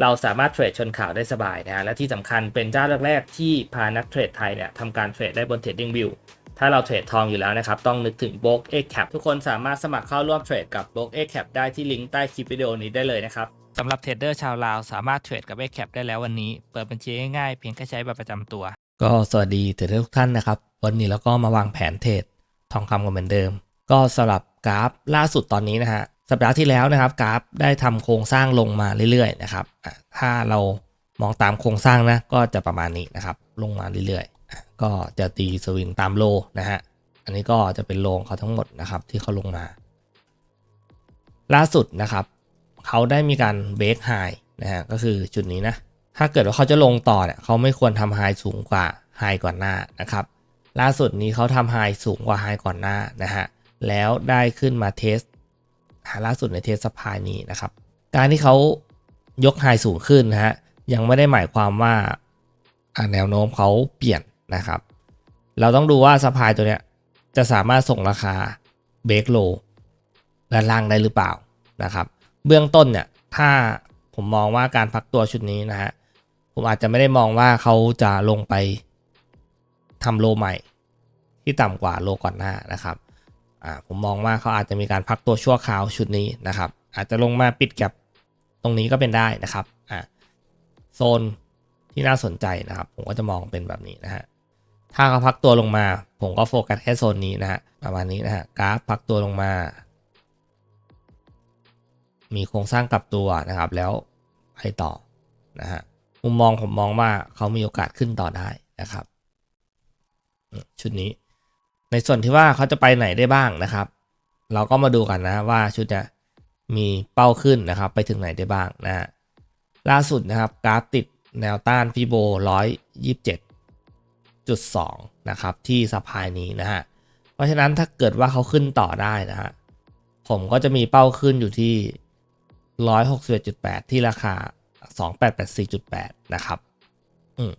เราสามารถเทรดชนข่าวได้สบายนะฮะและที่สำคัญเป็นเจ้าแรกๆที่พานักเทรดไทยเนี่ยทำการเทรดได้บน Trading View ถ้าเราเทรดทองอยู่แล้วนะครับ ต้องนึกถึง b o k X Cap ทุกคนสามารถสมัครเข้าร่วมเทรดกับ b o k X Cap ได้ที่ลิงก์ใต้คลิปวิดีโอนี้ได้เลยนะครับสำหรับเทรดเดอร์ชาวลาวสามารถเทรดกับ X Cap ได้แล้ววันนี้ เปิดบัญชีง่ายๆเพียงแค่ใช้บัตรประจำตัว ก็สวัสดีเทรดเดอร์ทุกท่านนะครับ วันนี้เราก็มาวางแผนเทรดทองคำกันเหมือนเดิม ก็สำหรับกราฟล่าสุดตอนนี้นะฮะ สัปดาห์ที่แล้วนะครับกราฟได้ทำโครงสร้างลงมาเรื่อยๆนะครับถ้าเรามองตามโครงสร้างนะก็จะประมาณนี้นะครับ ลงมาเรื่อยๆ ก็จะตีสวิงตามโลนะฮะอันนี้ก็จะเป็นโลงเขาทั้งหมดนะครับที่เขาลงมา ล่าสุดนะครับเขาได้มีการเบรกไฮนะฮะก็คือจุดนี้นะถ้าเกิดว่าเขาจะลงต่อเนี่ยเขาไม่ควรทำไฮสูงกว่าไฮก่อนหน้านะครับ ล่าสุดนี้เขาทำไฮสูงกว่าไฮก่อนหน้านะฮะแล้วได้ขึ้นมาเทส ล่าสุดในเทสสปายนี้นะครับ การที่เขายกไฮสูงขึ้นนะฮะยังไม่ได้หมายความว่าแนวโน้มเขาเปลี่ยนนะครับ เราต้องดูว่าสปายตัวเนี้ยจะสามารถส่งราคาเบรกโลด้านล่างได้หรือเปล่านะครับ เบื้องต้นเนี่ยถ้าผมมองว่าการพักตัวชุดนี้นะฮะผมอาจจะไม่ได้มองว่าเขาจะลงไปทำโลใหม่ ที่ต่ำกว่าโลก่อนหน้านะครับ อ่าผมมองว่าเขาอาจจะมีการพักตัวชั่วคราวชุดนี้นะครับ อาจจะลงมาปิดกับตรงนี้ก็เป็นได้นะครับอ่าโซนที่น่าสนใจนะครับ ผมก็จะมองเป็นแบบนี้นะฮะถ้าเขาพักตัวลงมา ผมก็โฟกัสแค่โซนนี้นะฮะประมาณนี้นะฮะกราฟพักตัวลงมา มีโครงสร้างกลับตัวนะครับ แล้วไปต่อนะฮะมุมมองผมมองว่าเขามีโอกาสขึ้นต่อได้นะครับ ชุดนี้ ในส่วนที่ว่าเขาจะไปไหนได้บ้างนะครับ เราก็มาดูกันนะว่าชุดจะมีเป้าขึ้นนะครับ ไปถึงไหนได้บ้างนะฮะล่าสุดนะครับกราฟติดแนวต้านฟิโบ127.2 นะครับ ที่สะพายนี้นะฮะ เพราะฉะนั้นถ้าเกิดว่าเขาขึ้นต่อได้นะฮะ ผมก็จะมีเป้าขึ้นอยู่ที่ 161.8 ที่ราคา 2884.8 นะครับ อืม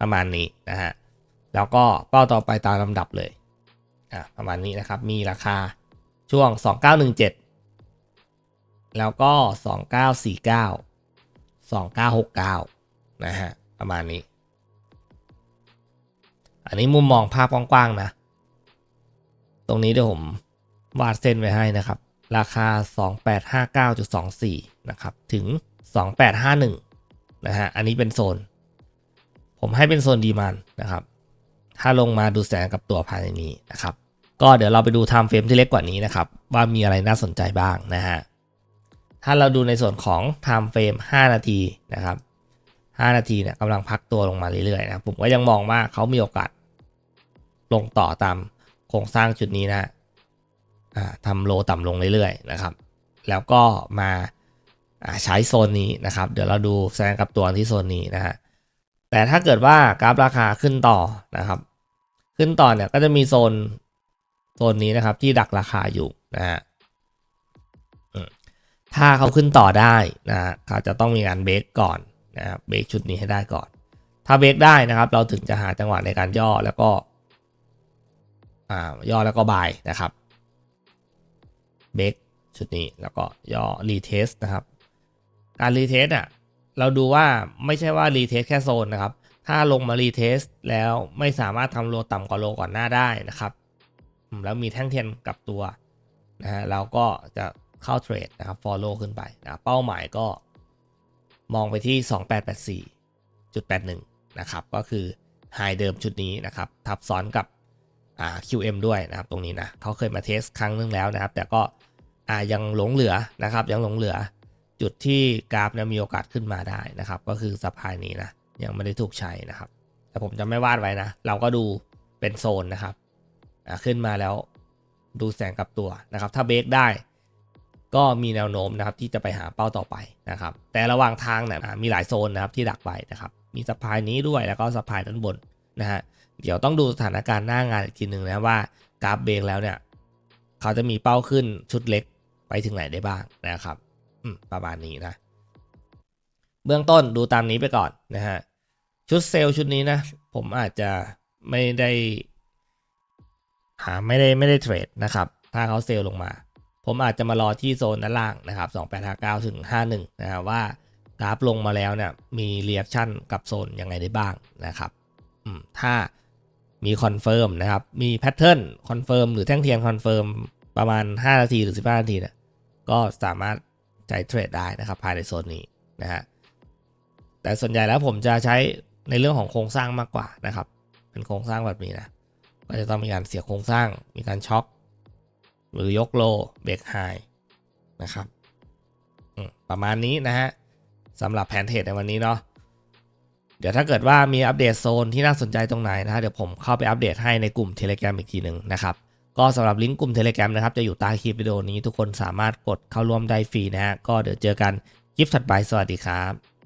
ประมาณนี้นะฮะ แล้วก็เป้าต่อไปตามลำดับเลยอะประมาณนี้นะครับ มีราคาช่วง 2917 แล้วก็ 2949 2969 นะฮะ ประมาณนี้ อันนี้มุมมองภาพกว้างๆนะ ตรงนี้เดี๋ยวผมวาดเส้นไว้ให้นะครับ ราคา 2859.24 นะครับ ถึง 2851 นะฮะ อันนี้เป็นโซน ผมให้เป็นโซนดีมันนะครับ ถ้าลงมาดูแสงกับตัวภายในนี้นะครับ ก็เดี๋ยวเราไปดูไทม์เฟรมที่เล็กกว่านี้นะครับ ว่ามีอะไรน่าสนใจบ้างนะฮะ ถ้าเราดูในส่วนของไทม์เฟรม5 นาทีนะครับ 5 นาทีเนี่ยกำลังพักตัวลงมาเรื่อยๆนะผมก็ยังมองว่าเขามีโอกาสลงต่อตามโครงสร้างจุดนี้นะทำโลต่ำลงเรื่อยๆนะครับ แล้วก็มาใช้โซนนี้นะครับ เดี๋ยวเราดูแสงกับตัวที่โซนนี้นะฮะแต่ถ้าเกิดว่ากราฟราคาขึ้นต่อนะครับ ขึ้นต่อเนี่ยก็จะมีโซนโซนนี้นะครับที่ดักราคาอยู่นะฮะถ้าเขาขึ้นต่อได้นะฮะเขาจะต้องมีการเบรกก่อนนะครับเบรกชุดนี้ให้ได้ก่อน ถ้าเบรกได้นะครับ เราถึงจะหาจังหวะในการย่อแล้วก็อ่าย่อแล้วก็บายนะครับเบรกชุดนี้แล้วก็ย่อรีเทสนะครับ การรีเทสอะเราดูว่าไม่ใช่ว่ารีเทสแค่โซนนะครับ ถ้าลงมารีเทสแล้วไม่สามารถทำโลต่ำกว่าโลก่อนหน้าได้นะครับ แล้วมีแท่งเทียนกลับตัวนะฮะเราก็จะเข้าเทรดนะครับ follow ขึ้นไปนะเป้าหมายก็มองไปที่ 2884.81 นะครับ ก็คือไฮเดิมชุดนี้นะครับ ทับซ้อนกับอ่า QM ด้วยนะครับ ตรงนี้นะเขาเคยมาเทสครั้งนึงแล้วนะครับ แต่ก็อ่ายังหลงเหลือนะครับ ยังหลงเหลือจุดที่กราฟนี่ยมีโอกาสขึ้นมาได้นะครับ ก็คือสะพายนี้นะ ยังไม่ได้ถูกใช้นะครับ แต่ผมจะไม่วาดไว้นะ เราก็ดูเป็นโซนนะครับขึ้นมาแล้วดูแสงกับตัวนะครับ ถ้าเบรกได้ ก็มีแนวโน้มนะครับที่จะไปหาเป้าต่อไปนะครับ แต่ระหว่างทางเนี่ยมีหลายโซนนะครับที่ดักไปนะครับ มีสะพายนี้ด้วยแล้วก็สะพายด้านบนนะฮะเดี๋ยวต้องดูสถานการณ์หน้างานอีกทีหนึ่งนะว่ากราฟเบรกแล้วเนี่ย เขาจะมีเป้าขึ้นชุดเล็กไปถึงไหนได้บ้างนะครับประมาณนี้นะ เบื้องต้นดูตามนี้ไปก่อนนะฮะ ชุดเซลล์ชุดนี้นะ ผมอาจจะไม่ได้หาไม่ได้ไม่ได้เทรดนะครับ ถ้าเขาเซลล์ลงมา ผมอาจจะมารอที่โซนด้านล่างนะครับ2859ถึง51นะครับว่ากราฟลงมาแล้วเนี่ยมีเรีแอคชั่นกับโซนยังไงได้บ้างนะครับถ้ามีคอนเฟิร์มนะครับ มีแพทเทิร์นคอนเฟิร์มหรือแท่งเทียนคอนเฟิร์มประมาณ 5 นาทีหรือ 15 นาทีเนี่ยก็สามารถใช้เทรดได้นะครับภายในโซนนี้นะฮะแต่ส่วนใหญ่แล้วผมจะใช้ ในเรื่องของโครงสร้างมากกว่านะครับ เป็นโครงสร้างแบบนี้นะก็จะต้องมีการเสียโครงสร้าง มีการช็อคหรือยกโลเบรกไฮนะครับประมาณนี้นะฮะสำหรับแผนเทรดในวันนี้เนาะเดี๋ยวถ้าเกิดว่ามีอัปเดตโซนที่น่าสนใจตรงไหนนะฮะเดี๋ยวผมเข้าไปอัปเดตให้ในกลุ่ม Telegram อีกทีหนึ่งนะครับ ก็สำหรับลิงก์กลุ่ม Telegram นะครับ จะอยู่ใต้คลิปวิดีโอนี้ทุกคนสามารถกดเข้าร่วมได้ฟรีนะฮะก็เดี๋ยวเจอกันคลิปถัดไปสวัสดีครับ